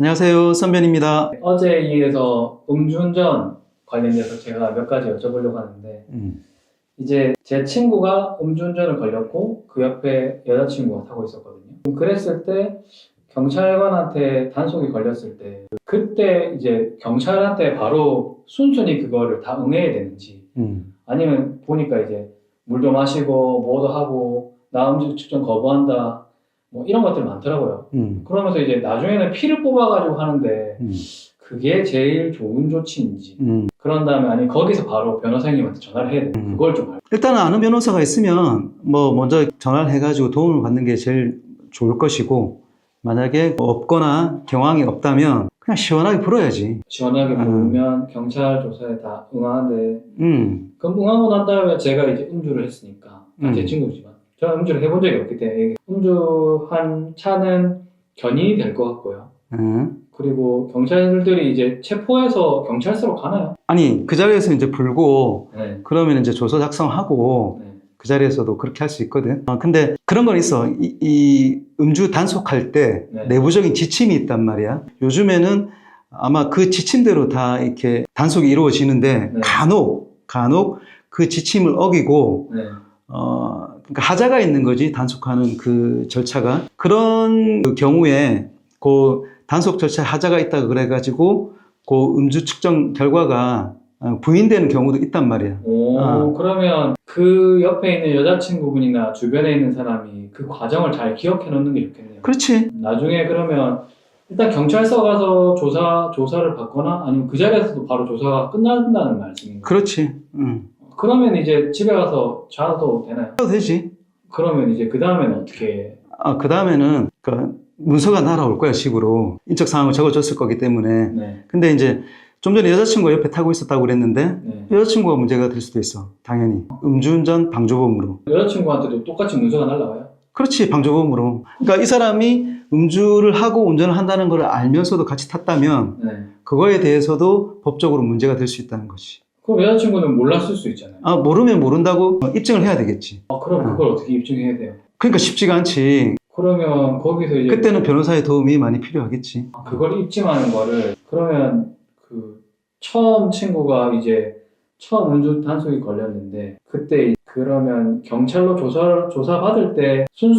안녕하세요. 선변입니다. 어제 이에서 음주운전 관련돼서 제가 몇 가지 여쭤보려고 하는데 음, 이제 제 친구가 음주운전을 걸렸고 그 옆에 여자친구가 타고 있었거든요. 그랬을 때 경찰관한테 단속이 걸렸을 때 그때 이제 경찰한테 바로 순순히 그거를 다 응해야 되는지 음, 아니면 보니까 이제 물도 마시고 뭐도 하고 나 음주 측정 거부한다 뭐 이런 것들 많더라고요. 음, 그러면서 이제 나중에는 피를 뽑아가지고 하는데 음, 그게 제일 좋은 조치인지 음. 그런 다음에 아니 거기서 바로 변호사님한테 전화를 해야 돼 음. 그걸 좀 알고 일단은 아는 변호사가 있으면 뭐 먼저 전화를 해가지고 도움을 받는 게 제일 좋을 것이고 만약에 없거나 경황이 없다면 그냥 시원하게 풀어야지. 시원하게 음. 물으면 경찰 조사에 다 응하는데 음, 그럼 응하고 난 다음에 제가 이제 음주를 했으니까 아, 제 음. 친구지만 저는 음주를 해본 적이 없기 때문에 음주한 차는 견인이 될 것 같고요 음. 그리고 경찰들이 이제 체포해서 경찰서로 가나요? 아니 그 자리에서 이제 불고 네. 그러면 이제 조서 작성하고 네. 그 자리에서도 그렇게 할 수 있거든. 어, 근데 그런 건 있어. 이, 이 음주 단속할 때 네. 내부적인 지침이 있단 말이야. 요즘에는 아마 그 지침대로 다 이렇게 단속이 이루어지는데 네. 간혹 간혹 그 지침을 어기고 네. 어 그러니까 하자가 있는 거지 단속하는 그 절차가 그런 그 경우에 그 단속 절차 하자가 있다 그래가지고 그 음주 측정 결과가 어, 부인되는 경우도 있단 말이야. 오, 아. 그러면 그 옆에 있는 여자친구분이나 주변에 있는 사람이 그 과정을 잘 기억해 놓는 게 좋겠네요. 그렇지. 나중에 그러면 일단 경찰서 가서 조사, 조사를 받거나 아니면 그 자리에서도 바로 조사가 끝난다는 말씀인가요? 그렇지. 응. 그러면 이제 집에 가서 자도 되나요? 해도 되지. 그러면 이제 그 다음에는 어떻게 아, 그 다음에는, 그, 문서가 날아올 거야, 집으로. 인적 사항을 적어줬을 거기 때문에. 네, 근데 이제, 좀 전에 여자친구가 옆에 타고 있었다고 그랬는데, 네. 여자친구가 문제가 될 수도 있어. 당연히. 음주운전 방조범으로. 여자친구한테도 똑같이 문서가 날라와요? 그렇지, 방조범으로. 그러니까 이 사람이 음주를 하고 운전을 한다는 걸 알면서도 같이 탔다면, 네. 그거에 대해서도 법적으로 문제가 될 수 있다는 거지. 그럼 여자친구는 몰랐을 수 있잖아요. 아, 모르면 모른다고 입증을 해야 되겠지. 아, 그럼 어. 그걸 어떻게 입증해야 돼요? 그러니까 쉽지가 않지. 그러면 거기서 이제 그때는 변호사의 도움이 많이 필요하겠지. 아, 그걸 입증하는 거를 그러면 그 처음 친구가 이제 처음 음주 단속이 걸렸는데 그때 그러면 경찰로 조사 조사 받을 때 순수